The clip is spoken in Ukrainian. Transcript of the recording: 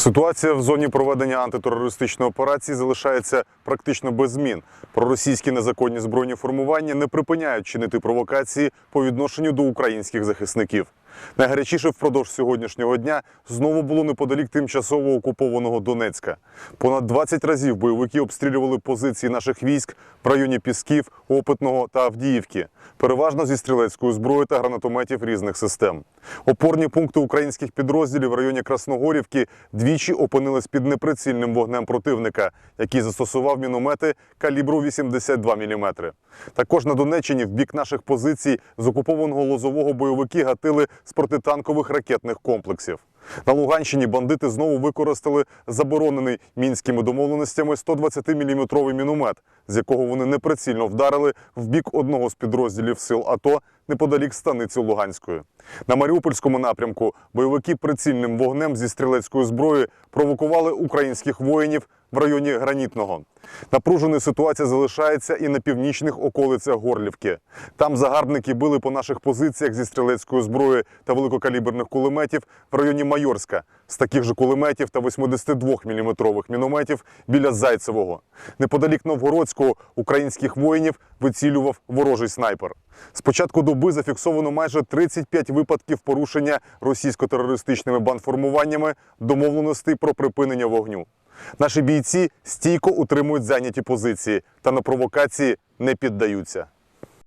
Ситуація в зоні проведення антитерористичної операції залишається практично без змін. Проросійські незаконні збройні формування не припиняють чинити провокації по відношенню до українських захисників. Найгарячіше впродовж сьогоднішнього дня знову було неподалік тимчасово окупованого Донецька. Понад 20 разів бойовики обстрілювали позиції наших військ в районі Пісків, Опитного та Авдіївки, переважно зі стрілецької зброї та гранатометів різних систем. Опорні пункти українських підрозділів в районі Красногорівки двічі опинились під неприцільним вогнем противника, який застосував міномети калібру 82 мм. Також на Донеччині в бік наших позицій з окупованого лозового бойовики гатили з протитанкових ракетних комплексів. На Луганщині бандити знову використали заборонений мінськими домовленостями 120-мм міномет, з якого вони неприцільно вдарили в бік одного з підрозділів сил АТО неподалік станиці Луганської. На Маріупольському напрямку бойовики прицільним вогнем зі стрілецької зброї провокували українських воїнів в районі Гранітного. Напруженою ситуація залишається і на північних околицях Горлівки. Там загарбники били по наших позиціях зі стрілецької зброї та великокаліберних кулеметів в районі Майорська, з таких же кулеметів та 82-мм мінометів біля Зайцевого. Неподалік Новгородського українських воїнів вицілював ворожий снайпер. З початку доби зафіксовано майже 35 випадків порушення російсько-терористичними банформуваннями домовленостей про припинення вогню. Наші бійці стійко утримують зайняті позиції та на провокації не піддаються.